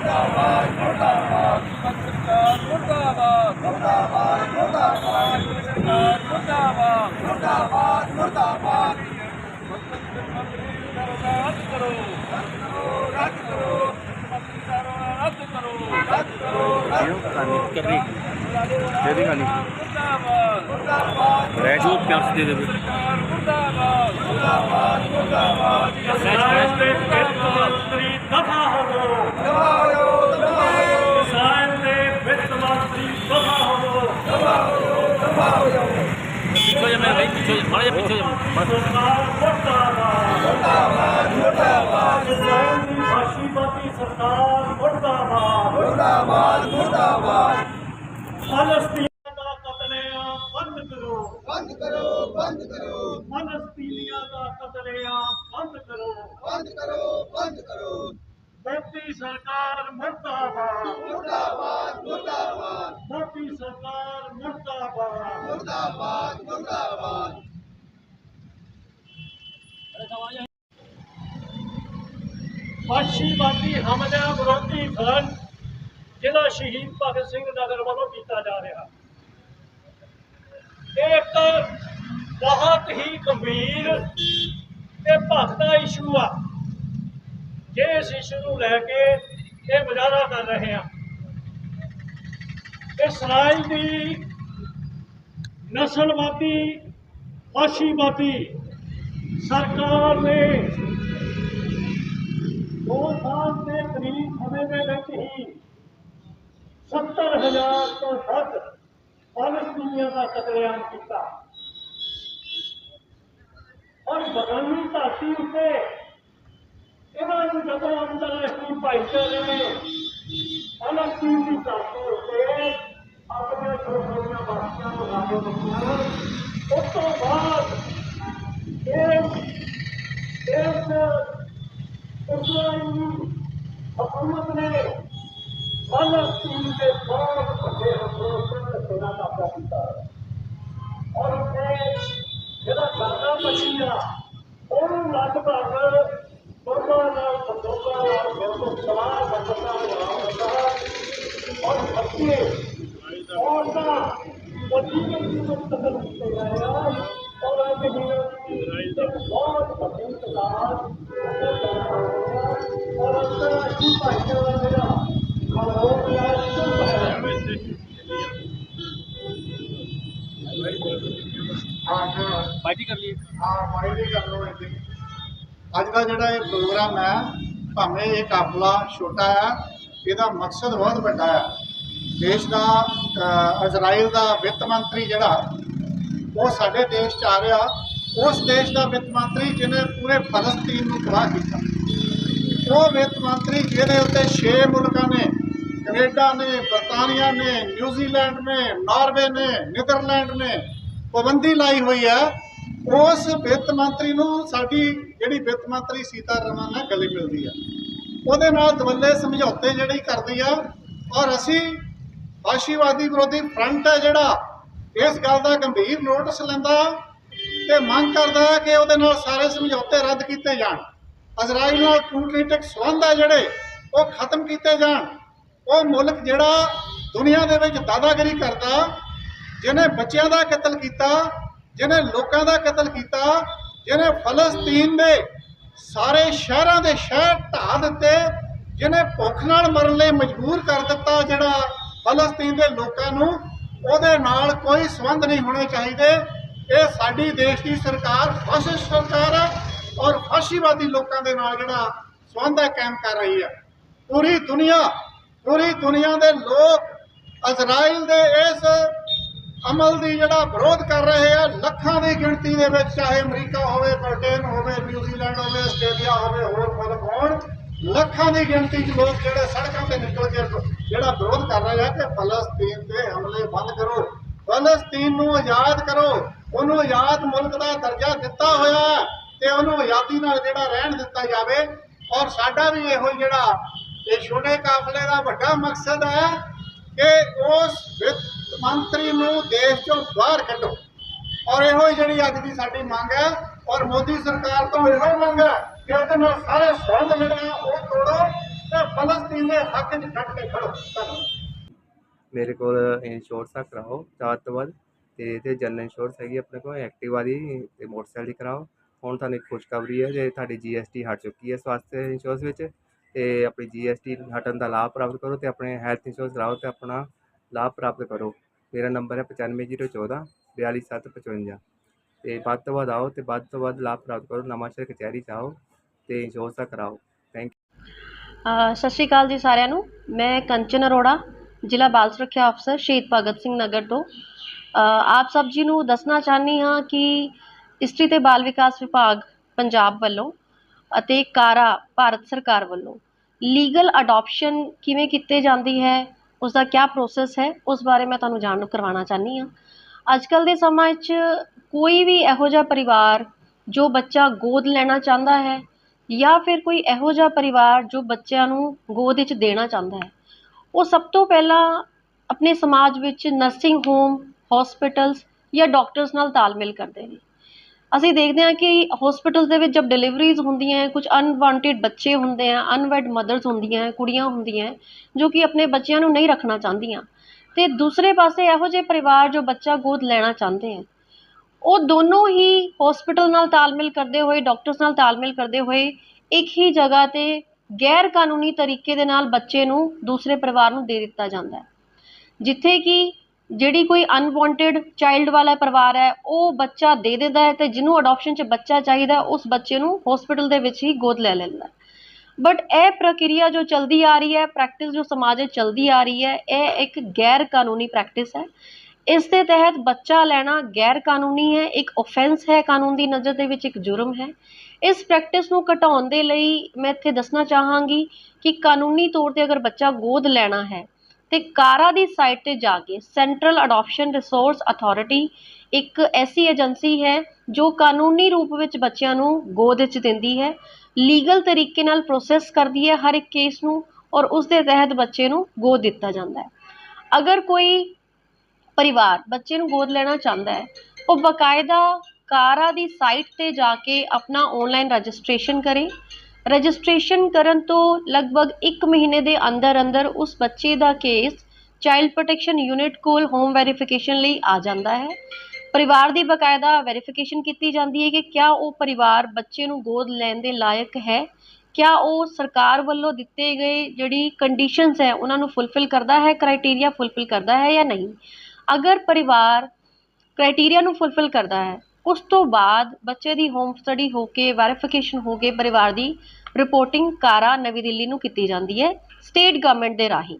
ਮੁਰਦਾਬਾਦ ਮੁਰਦਾਬਾਦ। ਸਰਕਾਰ ਮੁਰਦਾਬਾਦ। ਮੁਰਦਾਬਾਦ ਮੁਰਦਾਬਾਦ। ਸਰਕਾਰ ਮੁਰਦਾਬਾਦ। ਮੁਰਦਾਬਾਦ ਮੁਰਦਾਬਾਦ। ਰੱਦ ਕਰੋ ਰੱਦ ਕਰੋ ਰੱਦ ਕਰੋ। ਰੱਦ ਕਰੋ ਰੱਦ ਕਰੋ ਦੇ ਦੇਗਾ ਨਹੀਂ ਮੁਰਦਾਬਾਦ ਮੁਰਦਾਬਾਦ। ਰੈਡ ਨੂੰ ਪਿਆਰ ਦੇ ਦੇਵੇ ਮੁਰਦਾਬਾਦ। ਮੁਰਦਾਬਾਦ ਮੁਰਦਾਬਾਦ। ਦਫਾ ਹੋਵੋ। ਦਫਾ ਹੋਵੋ ਦਫਾ ਹੋਵੋ ਸਾਇਨ ਦੇ ਵਿੱਤ ਮੰਤਰੀ ਦਫਾ ਹੋਵੋ। ਦਫਾ ਹੋਵੋ ਦਫਾ ਹੋਵੋ ਪਿੱਛੇ ਮੈਂ ਰਹੀ ਪਿੱਛੇ ਮਾੜਾ ਜਿਹਾ ਪਿੱਛੇ ਸਰਕਾਰ ਮੁਰਦਾਬਾਦ ਮੁਰਦਾਬਾਦ। ਮੁਰਦਾਬਾਦ ਇਸਰਾਇਲ ਦੀ ਫਾਸ਼ੀਵਾਦੀ ਸਰਕਾਰ ਮੁਰਦਾਬਾਦ। ਮੁਰਦਾਬਾਦ ਮੁਰਦਾਬਾਦ। ਫਲਸਤੀਨ बंद करो। मनस का कतलेआम बंद करो। बंद करो बंद करो। मोदी सरकार मुर्दाबाद। मुर्दाबाद मुर्दाबाद। मोदी सरकार मुर्दाबाद। मुर्दाबाद मुर्दाबाद। फाशीवादी हमला विरोधी फ्रंट जिला शहीद भगत सिंह नगर वालों किया जा रहा। एक ਬਹੁਤ ਹੀ ਗੰਭੀਰ ਤੇ ਭਖਦਾ ਇਸ਼ੂ ਆ। ਜੇ ਇਸ ਇਸ਼ੂ ਨੂੰ ਲੈ ਕੇ ਇਹ ਮੁਜ਼ਾਹਰਾ ਕਰ ਰਹੇ ਆ ਇਸਰਾਇਲ ਦੀ ਨਸਲਵਾਦੀ, ਫਾਸ਼ੀਵਾਦੀ ਸਰਕਾਰ ਨੇ ਦੋ ਸਾਲ ਦੇ ਕਰੀਬ ਸਮੇਂ ਦੇ ਵਿੱਚ ਹੀ 70000 ਤੋਂ ਵੱਧ ਫਲਸਤੀਨੀਆਂ ਦਾ ਕਤਲੇਆਮ ਕੀਤਾ ਔਰ ਬਗਾਨੀ ਧਰਤੀ ਉੱਤੇ ਇਹਨਾਂ ਨੂੰ ਜਦੋਂ ਅੰਤਰਰਾਸ਼ਟਰੀ ਭਾਈਚਾਰੇ ਨੇ ਫਲਸਤੀਨ ਦੀ ਧਰਤੀ ਉੱਤੇ ਆਪਣੇ ਛੋਟੀਆਂ ਬਾਸੀਆਂ ਨੂੰ ਲਾਗੂ ਦਿੱਤੀਆਂ ਉਸ ਤੋਂ ਬਾਅਦ ਇਹ ਇਸ ਇਸਰਾਈਲੀ ਹਕੂਮਤ ਨੇ ਫਲਸਤੀਨ ਦੇ ਬਹੁਤ ਵੱਡੇ ਹਮਲੇ ਤੇ ਸੇਨਾ ਦਾ ਕਬਜ਼ਾ ਕੀਤਾ। ਔਰ ਉੱਥੇ ਜਿਹੜਾ ਗਾਜ਼ਾ ਮਸੀਹਾ ਉਹਨੂੰ ਲਗਭਗ ਦੋਨਾਂ ਨਾਲ ਬੰਦੋਕਾਂ ਨਾਲ ਬਿਲਕੁਲ ਸਵਾਹ ਬੰਦਤਾ ਹੋਇਆ ਔਰ ਅੱਗੇ ਉਹਦਾ ਪੋਜੀਸ਼ਨ ਨੂੰ ਤਸੱਲੀ ਕੀਤਾ ਅੱਜ ਦਾ ਜਿਹੜਾ ਇਹ ਪ੍ਰੋਗਰਾਮ ਹੈ, ਭਾਵੇਂ ਇਹ ਕਾਫਲਾ ਛੋਟਾ ਹੈ, ਇਹਦਾ ਮਕਸਦ ਬਹੁਤ ਵੱਡਾ ਹੈ। ਦੇਸ਼ ਦਾ ਇਜ਼ਰਾਈਲ ਦਾ ਵਿੱਤ ਮੰਤਰੀ ਜਿਹੜਾ, ਉਹ ਸਾਡੇ ਦੇਸ਼ ਚ ਆ ਰਿਹਾ। ਉਸ ਦੇਸ਼ ਦਾ ਵਿੱਤ ਮੰਤਰੀ ਜਿਹਨੇ ਪੂਰੇ ਫਲਸਤੀਨ ਨੂੰ ਤਬਾਹ ਕੀਤਾ। ਉਹ ਵਿੱਤ ਮੰਤਰੀ ਜਿਹਦੇ ਉੱਤੇ 6 ਮੁਲਕਾਂ ਨੇ, ਕੈਨੇਡਾ ਨੇ, ਬਰਤਾਨੀਆ ਨੇ, ਨਿਊਜ਼ੀਲੈਂਡ ਨੇ, ਨਾਰਵੇ ਨੇ, ਨੀਦਰਲੈਂਡ ਨੇ ਪਾਬੰਦੀ ਲਾਈ ਹੋਈ ਹੈ। ਉਸ ਵਿੱਤ ਮੰਤਰੀ ਨੂੰ ਸਾਡੀ ਜਿਹੜੀ ਵਿੱਤ ਮੰਤਰੀ ਸੀਤਾਰਮਨ ਹੈ ਗਲੇ ਮਿਲਦੀ ਆ। ਉਹਦੇ ਨਾਲ ਦਵੱਲੇ ਸਮਝੌਤੇ ਜਿਹੜੀ ਕਰਦੀ ਆ ਔਰ ਅਸੀਂ ਆਸ਼ੀਵਾਦੀ ਵਿਰੋਧੀ ਫਰੰਟ ਹੈ ਜਿਹੜਾ, ਇਸ ਗੱਲ ਦਾ ਗੰਭੀਰ ਨੋਟਿਸ ਲੈਂਦਾ ਤੇ ਮੰਗ ਕਰਦਾ ਕਿ ਉਹਦੇ ਨਾਲ ਸਾਰੇ ਸਮਝੌਤੇ ਰੱਦ ਕੀਤੇ ਜਾਣ। ਇਜ਼ਰਾਈਲ ਨਾਲ ਕੂਟਨੀਤਿਕ ਸੰਬੰਧ ਹੈ ਜਿਹੜੇ, ਉਹ ਖਤਮ ਕੀਤੇ ਜਾਣ। ਉਹ ਮੁਲਕ ਜਿਹੜਾ ਦੁਨੀਆ ਦੇ ਵਿੱਚ ਦਾਦਾਗਿਰੀ ਕਰਦਾ, ਜਿਹਨੇ ਬੱਚਿਆਂ ਦਾ ਕਤਲ ਕੀਤਾ ਜਿਹਨੇ ਲੋਕਾਂ ਦਾ ਕਤਲ ਕੀਤਾ, ਜਿਹਨੇ ਫਲਸਤੀਨ ਦੇ ਸਾਰੇ ਸ਼ਹਿਰਾਂ ਦੇ ਸ਼ਹਿਰ ਢਾਹ ਦਿੱਤੇ, ਜਿਹਨੇ ਭੁੱਖ ਨਾਲ ਮਰਨ ਲਈ ਮਜਬੂਰ ਕਰ ਦਿੱਤਾ ਜਿਹੜਾ ਫਲਸਤੀਨ ਦੇ ਲੋਕਾਂ ਨੂੰ, ਉਹਦੇ ਨਾਲ ਕੋਈ ਸੰਬੰਧ ਨਹੀਂ ਹੋਣੇ ਚਾਹੀਦੇ। ਇਹ ਸਾਡੀ ਦੇਸ਼ ਦੀ ਸਰਕਾਰ, ਫਾਸਿਸਟ ਸਰਕਾਰ ਹੈ ਔਰ ਫਾਸ਼ੀਵਾਦੀ ਲੋਕਾਂ ਦੇ ਨਾਲ ਜਿਹੜਾ ਸੰਬੰਧ ਹੈ, ਕਾਇਮ ਕਰ ਰਹੀ ਹੈ। ਪੂਰੀ ਦੁਨੀਆ ਪੂਰੀ ਦੁਨੀਆ ਦੇ ਲੋਕ, ਇਜ਼ਰਾਈਲ ਦੇ ਇਸ ਅਮਲ ਦੀ ਜਿਹੜਾ ਵਿਰੋਧ ਕਰ ਰਹੇ ਆ, ਲੱਖਾਂ ਦੀ ਗਿਣਤੀ ਦੇ ਵਿੱਚ, ਚਾਹੇ ਅਮਰੀਕਾ ਹੋਵੇ, ਬ੍ਰਿਟੇਨ ਹੋਵੇ, ਨਿਊਜ਼ੀਲੈਂਡ ਹੋਵੇ, ਆਸਟ੍ਰੇਲੀਆ ਹੋਵੇ, ਹੋਰ ਮੁਲਕ ਹੋਣ, ਲੱਖਾਂ ਦੀ ਗਿਣਤੀ 'ਚ ਲੋਕ ਜਿਹੜੇ ਸੜਕਾਂ ਤੇ ਨਿਕਲ ਕੇ ਜਿਹੜਾ ਵਿਰੋਧ ਕਰ ਰਹੇ ਆ ਕਿ ਫਲਸਤੀਨ ਤੇ ਹਮਲੇ ਬੰਦ ਕਰੋ। ਫਲਸਤੀਨ ਨੂੰ ਆਜ਼ਾਦ ਕਰੋ। ਉਹਨੂੰ ਆਜ਼ਾਦ ਮੁਲਕ ਦਾ ਦਰਜਾ ਦਿੱਤਾ ਹੋਇਆ ਹੈ ਤੇ ਉਹਨੂੰ ਆਜ਼ਾਦੀ ਨਾਲ ਜਿਹੜਾ ਰਹਿਣ ਦਿੱਤਾ ਜਾਵੇ। ਔਰ ਸਾਡਾ ਵੀ ਇਹੋ ਜਿਹੜਾ ਇਹ ਛੋਟੇ ਕਾਫਲੇ ਦਾ ਵੱਡਾ ਮਕਸਦ ਹੈ ਕਿ ਉਸ ਮੰਤਰੀ ਨੂੰ ਦੇਸ਼ ਚੋਂ ਬਾਹਰ ਕੱਢੋ। ਔਰ ਇਹੋ ਹੀ ਜਿਹੜੀ ਅੱਜ ਦੀ ਸਾਡੀ ਮੰਗ ਹੈ, ਔਰ ਮੋਦੀ ਸਰਕਾਰ ਤੋਂ ਇਹੋ ਮੰਗ ਹੈ ਕਿ ਉਹਦੇ ਨਾਲ ਸਾਰੇ ਸੰਬੰਧ ਜਿਹੜੇ ਉਹ ਤੋੜੋ ਤੇ ਫਲਸਤੀਨ ਦੇ ਹੱਕ 'ਚ ਡਟ ਕੇ ਖੜੋ। ਮੇਰੇ ਕੋਲ ਇੰਸ਼ੋਰੈਂਸ ਆ, ਕਰਾਓ, ਚਾਰ ਤੋਂ ਤੇ ਜਨਰਲ ਇੰਸ਼ੋਰੈਂਸ ਹੈਗੀ ਆਪਣੇ ਕੋਲ ਐਕਟਿਵਾ ਦੀ ਤੇ ਮੋਟਰਸਾਈਕਲ ਦੀ ਕਰਾਓ। ਹੁਣ ਤੁਹਾਨੂੰ ਇੱਕ ਖੁਸ਼ਖਬਰੀ ਹੈ, ਜੇ ਤੁਹਾਡੀ ਜੀਐਸਟੀ ਹਟ ਚੁੱਕੀ ਹੈ ਸਵਾਸਥਯ ਇੰਸ਼ੋਰੈਂਸ ਵਿੱਚ, ਤੇ ਆਪਣੀ ਜੀਐਸਟੀ ਹਟਣ ਦਾ ਲਾਭ ਪ੍ਰਾਪਤ ਕਰੋ ਤੇ ਆਪਣੇ ਹੈਲਥ ਇੰਸ਼ੋਰੈਂਸ ਕਰਾਓ ਤੇ ਆਪਣਾ ਲਾਭ ਪ੍ਰਾਪਤ ਕਰੋ। ਮੇਰਾ ਨੰਬਰ ਹੈ 95014 42755 ਤੇ ਵੱਧ ਤੋਂ ਵੱਧ ਆਓ ਤੇ ਵੱਧ ਤੋਂ ਵੱਧ ਲਾਭ ਪ੍ਰਾਪਤ ਕਰੋ। ਨਵਾਂਸ਼ਹਿਰ ਕਚਹਿਰੀ 'ਚ ਆਓ ਤੇ ਇੰਸ਼ੋਰੈਂਸ ਦਾ ਕਰਾਓ। ਥੈਂਕ ਅ, ਸਤਿ ਸ਼੍ਰੀ ਅਕਾਲ ਜੀ ਸਾਰਿਆਂ ਨੂੰ। ਮੈਂ ਕੰਚਨ ਅਰੋੜਾ ਜ਼ਿਲ੍ਹਾ ਬਾਲ ਸੁਰੱਖਿਆ ਅਫਸਰ ਸ਼ਹੀਦ ਭਗਤ ਸਿੰਘ ਨਗਰ ਤੋਂ। ਆਪ ਸਭ ਜੀ ਨੂੰ ਦੱਸਣਾ ਚਾਹੁੰਦੀ ਹਾਂ ਕਿ ਇਸਤਰੀ ਤੇ ਬਾਲ ਵਿਕਾਸ ਵਿਭਾਗ ਪੰਜਾਬ ਵੱਲੋਂ ਅਤੇ ਕਾਰਾ ਭਾਰਤ ਸਰਕਾਰ ਵੱਲੋਂ ਲੀਗਲ ਅਡਾਪਸ਼ਨ ਕਿਵੇਂ ਕੀਤੇ ਜਾਂਦੀ ਹੈ? ਉਸ ਦਾ ਕੀ ਪ੍ਰੋਸੈਸ ਹੈ, ਉਸ ਬਾਰੇ ਮੈਂ ਤੁਹਾਨੂੰ ਜਾਣੂ ਕਰਵਾਉਣਾ ਚਾਹੁੰਦੀ ਹਾਂ। ਅੱਜ ਕੱਲ੍ਹ ਦੇ ਸਮਾਂ 'ਚ ਕੋਈ ਵੀ ਇਹੋ ਜਿਹਾ ਪਰਿਵਾਰ ਜੋ ਬੱਚਾ ਗੋਦ ਲੈਣਾ ਚਾਹੁੰਦਾ ਹੈ ਜਾਂ ਫਿਰ ਕੋਈ ਇਹੋ ਜਿਹਾ ਪਰਿਵਾਰ ਜੋ ਬੱਚਿਆਂ ਨੂੰ ਗੋਦ ਵਿੱਚ ਦੇਣਾ ਚਾਹੁੰਦਾ ਹੈ, ਉਹ ਸਭ ਤੋਂ ਪਹਿਲਾਂ ਆਪਣੇ ਸਮਾਜ ਵਿੱਚ ਨਰਸਿੰਗ ਹੋਮ ਹੋਸਪਿਟਲਸ ਜਾਂ ਡਾਕਟਰਸ ਨਾਲ ਤਾਲਮੇਲ ਕਰਦੇ ਨੇ। ਅਸੀਂ ਦੇਖਦੇ ਹਾਂ ਕਿ ਹੋਸਪਿਟਲਸ ਦੇ ਵਿੱਚ ਜਬ ਡਿਲੀਵਰੀਜ਼ ਹੁੰਦੀਆਂ ਹੈ ਕੁਝ ਅਨਵਾਂਟਿਡ ਬੱਚੇ ਹੁੰਦੇ ਆ ਅਨਵੈਡ ਮਦਰਸ ਹੁੰਦੀਆਂ ਕੁੜੀਆਂ ਹੁੰਦੀਆਂ ਜੋ ਕਿ ਆਪਣੇ ਬੱਚਿਆਂ ਨੂੰ ਨਹੀਂ ਰੱਖਣਾ ਚਾਹੁੰਦੀਆਂ। ਅਤੇ ਦੂਸਰੇ ਪਾਸੇ ਇਹੋ ਜਿਹੇ ਪਰਿਵਾਰ ਜੋ ਬੱਚਾ ਗੋਦ ਲੈਣਾ ਚਾਹੁੰਦੇ ਹੈ, ਉਹ ਦੋਨੋਂ ਹੀ ਹੋਸਪਿਟਲ ਨਾਲ ਤਾਲਮੇਲ ਕਰਦੇ ਹੋਏ ਡਾਕਟਰਸ ਨਾਲ ਤਾਲਮੇਲ ਕਰਦੇ ਹੋਏ ਇੱਕ ਹੀ ਜਗ੍ਹਾ ਤੇ ਗੈਰ ਕਾਨੂੰਨੀ ਤਰੀਕੇ ਦੇ ਨਾਲ ਬੱਚੇ ਨੂੰ ਦੂਸਰੇ ਪਰਿਵਾਰ ਨੂੰ ਦੇ ਦਿੱਤਾ ਜਾਂਦਾ ਜਿੱਥੇ ਕਿ ਜਿਹੜੀ ਕੋਈ ਅਨਵਾਂਟਿਡ ਚਾਈਲਡ ਵਾਲਾ ਪਰਿਵਾਰ ਹੈ, ਉਹ ਬੱਚਾ ਦੇ ਦਿੰਦਾ ਹੈ ਅਤੇ ਜਿਹਨੂੰ ਅਡੋਪਸ਼ਨ 'ਚ ਬੱਚਾ ਚਾਹੀਦਾ, ਉਸ ਬੱਚੇ ਨੂੰ ਹੋਸਪਿਟਲ ਦੇ ਵਿੱਚ ਹੀ ਗੋਦ ਲੈ ਲੈਂਦਾ ਬਟ ਇਹ ਪ੍ਰਕਿਰਿਆ ਜੋ ਚੱਲਦੀ ਆ ਰਹੀ ਹੈ ਪ੍ਰੈਕਟਿਸ ਜੋ ਸਮਾਜ ਵਿੱਚ ਚਲਦੀ ਆ ਰਹੀ ਹੈ, ਇਹ ਇੱਕ ਗੈਰ ਕਾਨੂੰਨੀ ਪ੍ਰੈਕਟਿਸ ਹੈ। ਇਸ ਦੇ ਤਹਿਤ ਬੱਚਾ ਲੈਣਾ ਗੈਰ ਕਾਨੂੰਨੀ ਹੈ, ਇੱਕ ਆਫੈਂਸ ਹੈ ਕਾਨੂੰਨ ਦੀ ਨਜ਼ਰ ਦੇ ਵਿੱਚ, ਇੱਕ ਜੁਰਮ ਹੈ। ਇਸ ਪ੍ਰੈਕਟਿਸ ਨੂੰ ਘਟਾਉਣ ਦੇ ਲਈ ਮੈਂ ਇੱਥੇ ਦੱਸਣਾ ਚਾਹਾਂਗੀ ਕਿ ਕਾਨੂੰਨੀ ਤੌਰ ਤੇ ਅਗਰ ਬੱਚਾ ਗੋਦ ਲੈਣਾ ਹੈ ਤੇ ਕਾਰਾ ਦੀ ਸਾਈਟ ਤੇ ਜਾ ਕੇ ਸੈਂਟਰਲ ਅਡਾਪਸ਼ਨ ਰਿਸੋਰਸ ਅਥਾਰਟੀ ਇੱਕ ਐਸੀ ਏਜੰਸੀ ਹੈ ਜੋ ਕਾਨੂੰਨੀ ਰੂਪ ਵਿੱਚ ਬੱਚਿਆਂ ਨੂੰ ਗੋਦ ਵਿੱਚ ਦਿੰਦੀ ਹੈ ਲੀਗਲ ਤਰੀਕੇ ਨਾਲ ਪ੍ਰੋਸੈਸ ਕਰਦੀ ਹੈ ਹਰ ਇੱਕ ਕੇਸ ਨੂੰ ਔਰ ਉਸ ਦੇ ਤਹਿਤ ਬੱਚੇ ਨੂੰ ਗੋਦ ਦਿੱਤਾ ਜਾਂਦਾ ਹੈ। ਅਗਰ ਕੋਈ ਪਰਿਵਾਰ ਬੱਚੇ ਨੂੰ ਗੋਦ ਲੈਣਾ ਚਾਹੁੰਦਾ ਹੈ, ਉਹ ਬਕਾਇਦਾ ਕਾਰਾ ਦੀ ਸਾਈਟ ਤੇ ਜਾ ਕੇ ਆਪਣਾ ਆਨਲਾਈਨ ਰਜਿਸਟ੍ਰੇਸ਼ਨ ਕਰੇ ਰਜਿਸਟ੍ਰੇਸ਼ਨ ਕਰਨ ਤੋਂ ਲਗਭਗ 1 ਮਹੀਨੇ ਦੇ ਅੰਦਰ ਅੰਦਰ ਉਸ ਬੱਚੇ ਦਾ ਕੇਸ ਚਾਈਲਡ ਪ੍ਰੋਟੈਕਸ਼ਨ ਯੂਨਿਟ ਕੋਲ ਹੋਮ ਵੈਰੀਫਿਕੇਸ਼ਨ ਲਈ ਆ ਜਾਂਦਾ ਹੈ। ਪਰਿਵਾਰ ਦੀ ਬਕਾਇਦਾ ਵੈਰੀਫਿਕੇਸ਼ਨ ਕੀਤੀ ਜਾਂਦੀ ਹੈ ਕਿ ਕਿਆ ਉਹ ਪਰਿਵਾਰ ਬੱਚੇ ਨੂੰ ਗੋਦ ਲੈਣ ਦੇ ਲਾਇਕ ਹੈ, ਕਿਆ ਉਹ ਸਰਕਾਰ ਵੱਲੋਂ ਦਿੱਤੇ ਗਏ ਜਿਹੜੀ ਕੰਡੀਸ਼ਨਸ ਹੈ ਉਹਨਾਂ ਨੂੰ ਫੁੱਲਫਿਲ ਕਰਦਾ ਹੈ ਕ੍ਰਾਈਟੇਰੀਆ ਫੁੱਲਫਿਲ ਕਰਦਾ ਹੈ ਜਾਂ ਨਹੀਂ। ਅਗਰ ਪਰਿਵਾਰ ਕ੍ਰਾਈਟੇਰੀਆ ਨੂੰ ਫੁੱਲਫਿਲ ਕਰਦਾ ਹੈ ਉਸ ਤੋਂ ਬਾਅਦ ਬੱਚੇ ਦੀ ਹੋਮ ਸਟੱਡੀ ਹੋ ਕੇ ਵੈਰੀਫਿਕੇਸ਼ਨ ਹੋ ਕੇ ਪਰਿਵਾਰ ਦੀ ਰਿਪੋਰਟਿੰਗ ਕਾਰਾ ਨਵੀਂ ਦਿੱਲੀ ਨੂੰ ਕੀਤੀ ਜਾਂਦੀ ਹੈ ਸਟੇਟ ਗਵਰਨਮੈਂਟ ਦੇ ਰਾਹੀਂ।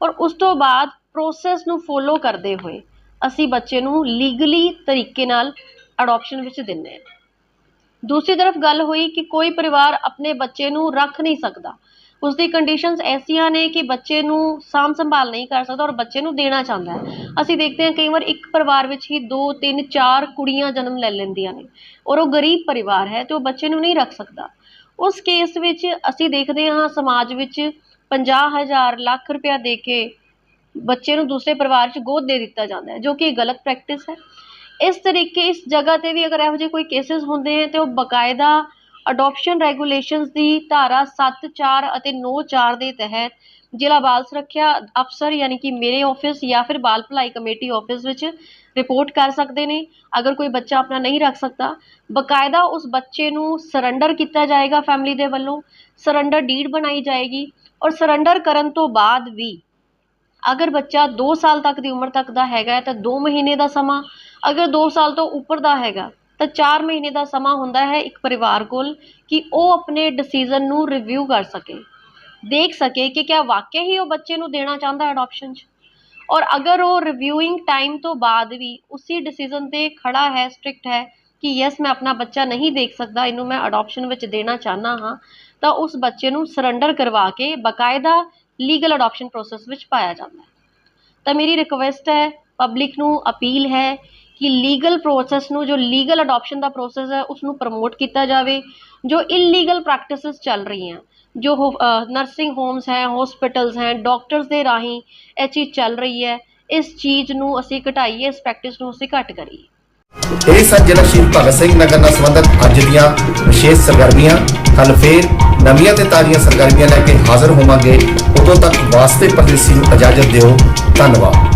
ਔਰ ਉਸ ਤੋਂ ਬਾਅਦ ਪ੍ਰੋਸੈਸ ਨੂੰ ਫੋਲੋ ਕਰਦੇ ਹੋਏ ਅਸੀਂ ਬੱਚੇ ਨੂੰ ਲੀਗਲੀ ਤਰੀਕੇ ਨਾਲ ਅਡਾਪਸ਼ਨ ਵਿੱਚ ਦਿੰਦੇ ਹਾਂ। ਦੂਸਰੀ ਤਰਫ ਗੱਲ ਹੋਈ ਕਿ ਕੋਈ ਪਰਿਵਾਰ ਆਪਣੇ ਬੱਚੇ ਨੂੰ ਰੱਖ ਨਹੀਂ ਸਕਦਾ। ਉਸ ਦੀ ਕੰਡੀਸ਼ਨਸ ਐਸੀਆਂ ਨੇ ਕਿ ਬੱਚੇ ਨੂੰ ਸਾਂਭ ਸੰਭਾਲ ਨਹੀਂ ਕਰ ਸਕਦਾ ਔਰ ਬੱਚੇ ਨੂੰ ਦੇਣਾ ਚਾਹੁੰਦਾ ਹੈ। ਅਸੀਂ ਦੇਖਦੇ ਹਾਂ ਕਈ ਵਾਰ ਇੱਕ ਪਰਿਵਾਰ ਵਿੱਚ ਹੀ ਦੋ, ਤਿੰਨ, ਚਾਰ ਕੁੜੀਆਂ ਜਨਮ ਲੈ ਲੈਂਦੀਆਂ ਨੇ ਔਰ ਉਹ ਗਰੀਬ ਪਰਿਵਾਰ ਹੈ ਤੇ ਉਹ ਬੱਚੇ ਨੂੰ ਨਹੀਂ ਰੱਖ ਸਕਦਾ। ਉਸ ਕੇਸ ਵਿੱਚ ਅਸੀਂ ਦੇਖਦੇ ਹਾਂ ਸਮਾਜ ਵਿੱਚ ਪੰਜਾਹ ਹਜ਼ਾਰ ਲੱਖ ਰੁਪਇਆ ਦੇ ਕੇ ਬੱਚੇ ਨੂੰ ਦੂਸਰੇ ਪਰਿਵਾਰ 'ਚ ਗੋਦ ਦੇ ਦਿੱਤਾ ਜਾਂਦਾ ਹੈ, ਜੋ ਕਿ ਗਲਤ ਪ੍ਰੈਕਟਿਸ ਹੈ। ਇਸ ਤਰੀਕੇ ਇਸ ਜਗ੍ਹਾ ਤੇ ਵੀ ਅਗਰ ਇਹੋ ਜਿਹੇ ਕੋਈ ਕੇਸਿਸ ਹੁੰਦੇ ਹੈ ਤੇ ਉਹ ਬਕਾਇਦਾ ਅਡਾਪਸ਼ਨ ਰੈਗੂਲੇਸ਼ਨਸ ਦੀ ਧਾਰਾ 7 4 ਅਤੇ 9 4 ਦੇ ਤਹਿਤ ਜ਼ਿਲ੍ਹਾ ਬਾਲ ਸੁਰੱਖਿਆ ਅਫਸਰ ਯਾਨੀ ਕਿ ਮੇਰੇ ਆਫਿਸ ਜਾਂ ਫਿਰ ਬਾਲ ਭਲਾਈ ਕਮੇਟੀ ਆਫਿਸ ਵਿੱਚ ਰਿਪੋਰਟ ਕਰ ਸਕਦੇ ਨੇ। ਅਗਰ ਕੋਈ ਬੱਚਾ ਆਪਣਾ ਨਹੀਂ ਰੱਖ ਸਕਦਾ, ਬਕਾਇਦਾ ਉਸ ਬੱਚੇ ਨੂੰ ਸਰੈਂਡਰ ਕੀਤਾ ਜਾਏਗਾ ਫੈਮਿਲੀ ਦੇ ਵੱਲੋਂ। ਸਰੈਂਡਰ ਡੀਡ ਬਣਾਈ ਜਾਏਗੀ ਔਰ ਸਰੈਂਡਰ ਕਰਨ ਤੋਂ ਬਾਅਦ ਵੀ ਅਗਰ ਬੱਚਾ 2 ਸਾਲ ਤੱਕ ਦੀ ਉਮਰ ਤੱਕ ਦਾ ਹੈਗਾ ਤਾਂ 2 ਮਹੀਨੇ ਦਾ ਸਮਾਂ, ਅਗਰ 2 ਸਾਲ ਤੋਂ ਉੱਪਰ ਦਾ ਹੈਗਾ ਤਾਂ 4 ਮਹੀਨੇ ਦਾ ਸਮਾਂ ਹੁੰਦਾ ਹੈ ਇੱਕ ਪਰਿਵਾਰ ਕੋਲ ਕਿ ਉਹ ਆਪਣੇ ਡਿਸੀਜਨ ਨੂੰ ਰਿਵਿਊ ਕਰ ਸਕੇ। ਦੇਖ ਸਕੇ ਕਿ ਕਿਆ ਵਾਕਿਆ ਹੀ ਉਹ ਬੱਚੇ ਨੂੰ ਦੇਣਾ ਚਾਹੁੰਦਾ ਹੈ ਅਡਾਪਸ਼ਨ 'ਚ। ਔਰ ਅਗਰ ਉਹ ਰਿਵਿਊਇੰਗ ਟਾਈਮ ਤੋਂ ਬਾਅਦ ਵੀ ਉਸੇ ਡਿਸੀਜਨ ਤੇ ਖੜਾ ਹੈ ਸਟ੍ਰਿਕਟ ਹੈ ਕਿ ਯੈਸ ਮੈਂ ਆਪਣਾ ਬੱਚਾ ਨਹੀਂ ਦੇਖ ਸਕਦਾ, ਇਹਨੂੰ ਮੈਂ ਅਡਾਪਸ਼ਨ ਵਿੱਚ ਦੇਣਾ ਚਾਹਨਾ ਹਾਂ, ਤਾਂ ਉਸ ਬੱਚੇ ਨੂੰ ਸਰੈਂਡਰ ਕਰਵਾ ਕੇ ਬਕਾਇਦਾ ਲੀਗਲ ਅਡਾਪਸ਼ਨ ਪ੍ਰੋਸੈਸ ਵਿੱਚ ਪਾਇਆ ਜਾਂਦਾ ਹੈ। ਤਾਂ ਮੇਰੀ ਰਿਕੁਐਸਟ ਹੈ ਪਬਲਿਕ ਨੂੰ ਅਪੀਲ ਹੈ ਕਿ ਲੀਗਲ ਪ੍ਰੋਸੈਸ ਨੂੰ, ਜੋ ਲੀਗਲ ਅਡਾਪਸ਼ਨ ਦਾ ਪ੍ਰੋਸੈਸ ਹੈ ਉਸ ਨੂੰ ਪ੍ਰਮੋਟ ਕੀਤਾ ਜਾਵੇ, ਜੋ ਇਲੀਗਲ ਪ੍ਰੈਕਟਿਸਿਸ ਚੱਲ ਰਹੀਆਂ, ਜੋ ਨਰਸਿੰਗ ਹੋਮਸ ਹੈ ਹਸਪੀਟਲਸ ਹੈ ਡਾਕਟਰਸ ਦੇ ਰਾਹੀਂ ਇਹ ਚੀਜ਼ ਚੱਲ ਰਹੀ ਹੈ, ਇਸ ਚੀਜ਼ ਨੂੰ ਅਸੀਂ ਘਟਾਈਏ, ਇਸ ਪ੍ਰੈਕਟਿਸ ਨੂੰ ਅਸੀਂ ਘੱਟ ਕਰੀਏ। ਇਹ ਸਨ ਜ਼ਿਲ੍ਹਾ ਸ਼ਹੀਦ ਭਗਤ ਸਿੰਘ ਨਗਰ ਨਾਲ ਸੰਬੰਧਿਤ ਅੱਜ ਦੀਆਂ ਵਿਸ਼ੇਸ਼ ਸਰਗਰਮੀਆਂ ਕੱਲ ਫੇਰ ਨਵੀਆਂ ਤੇ ਤਾਜ਼ੀਆਂ ਸਰਗਰਮੀਆਂ ਲੈ ਕੇ ਹਾਜ਼ਰ ਹੋਵਾਂਗੇ। ਉਦੋਂ ਤੱਕ ਵਾਸਤੇ ਪਰਦੇਸੀ ਨੂੰ ਇਜਾਜ਼ਤ ਦਿਓ। ਧੰਨਵਾਦ।